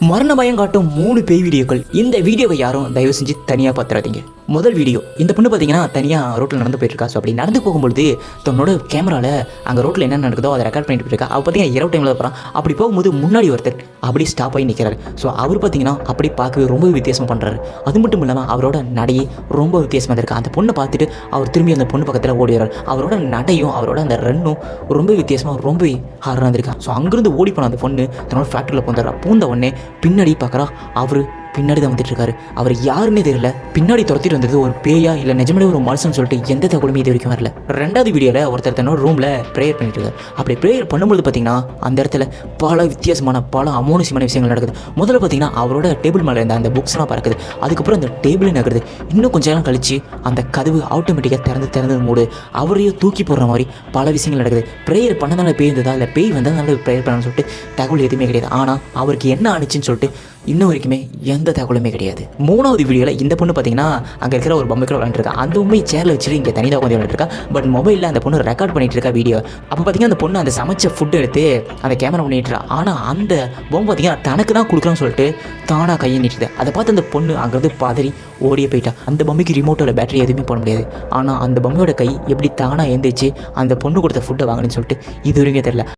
மரண பயம் காட்டும் மூணு பேய் வீடியோக்கள். இந்த வீடியோவை யாரும் தயவு செஞ்சு தனியாக பார்த்துறாதீங்க. முதல் வீடியோ இந்த பொண்ணு பார்த்தீங்கன்னா தனியாக ரோட்டில் நடந்து போயிட்டு இருக்கா ஸோ அப்படி நடந்து போகும்பொழுது தன்னோட கேமராவில் அங்கே ரோட்டில் என்ன நடக்குதோ அதை ரெக்கார்ட் பண்ணிட்டு போயிருக்கா அவள் பார்த்தீங்கன்னா இரவு டைமில் போகிறான் அப்படி போகும்போது முன்னாடி ஒருத்தர் அப்படி ஸ்டாப் ஆகி நிற்கிறாரு ஸோ அவர் பார்த்தீங்கன்னா அப்படி பார்க்கவே ரொம்ப வித்தியாசம் பண்ணுறாரு அது மட்டும் இல்லாமல் அவரோட நடையே ரொம்ப வித்தியாசமாக இருக்கு. அந்த பொண்ணை பார்த்துட்டு அவர் திரும்பி அந்த பொண்ணு பக்கத்தில் ஓடிடுறாரு அவரோட நடையும் அவரோட அந்த ரன்னும் ரொம்ப வித்தியாசமாக ரொம்ப ஹாராக இருந்திருக்கா. ஸோ அங்கேருந்து ஓடி போன அந்த பொண்ணு தன்னோட ஃபேக்ட்ரியில் பூந்துடுறா பூந்த உடனே பின்னாடி பார்க்குறா அவர் பின்னாடி தான் வந்துட்டு இருக்காரு. அவர் யாருன்னே தெரியல. பின்னாடி துரத்திட்டு வந்தது ஒரு பேயா இல்லை நிஜமாலே ஒரு மனுஷன் சொல்லிட்டு எந்த தகவலுமே இது வரைக்கும் வரல. ரெண்டாவது வீடியோவில் ஒருத்தர் தன்னோட ரூமில் ப்ரேயர் பண்ணிட்டு இருக்காரு. அப்படி ப்ரேயர் பண்ணும்போது பார்த்தீங்கன்னா அந்த இடத்துல பல வித்தியாசமான பல அமோனுசியமான விஷயங்கள் நடக்குது. முதல்ல பார்த்தீங்கன்னா அவரோட டேபிள் மேலே இருந்த அந்த புக்ஸ்லாம் பறக்குது. அதுக்கப்புறம் அந்த டேபிள் நகருது. இன்னும் கொஞ்ச நேரம் கழிச்சு அந்த கதவு ஆட்டோமேட்டிக்காக திறந்து திறந்து மூடு. அவரையும் தூக்கி போடுற மாதிரி பல விஷயங்கள் நடக்குது. ப்ரேயர் பண்ணதால பேய் இருந்ததா இல்லை பேய் வந்ததுனால ப்ரேயர் பண்ணணும்னு சொல்லிட்டு தகவல் எதுவுமே கிடையாது. ஆனால் அவருக்கு என்ன ஆனிச்சுன்னு சொல்லிட்டு இன்ன வரைக்குமே எந்த தகவலுமே கிடையாது. மூணாவது வீடியோவில் இந்த பொண்ணு பார்த்தீங்கன்னா அங்கே இருக்கிற ஒரு பொம்மைக்குள்ள விளாண்டுருக்கா அந்த உண்மை சேரில் வச்சுட்டு இங்கே தனியாக உட்காந்து விளாண்டுருக்கா பட் மொபைலில் அந்த பொண்ணு ரெக்கார்ட் பண்ணிட்டு இருக்கா வீடியோ அப்போ பார்த்தீங்கன்னா அந்த பொண்ணு அந்த சமைச்ச ஃபுட் எடுத்து அந்த கேமரா பண்ணிட்டுருக்கா ஆனால் அந்த பொம்மை பார்த்தீங்கன்னா தனக்கு தான் கொடுக்குறான்னு சொல்லிட்டு தானாக கையை நீட்டுது அதை பார்த்து அந்த பொண்ணு அங்கேருந்து பதறி ஓடியே போயிட்டா. அந்த பொம்மைக்கு ரிமோட்டோட பேட்டரி எதுவுமே போட முடியாது. ஆனால் அந்த பொம்மையோட கை எப்படி தானாக எழுந்திரிச்சு அந்த பொண்ணு கொடுத்த ஃபுட்டை வாங்கினு சொல்லிட்டு இது வரைக்கும் தெரில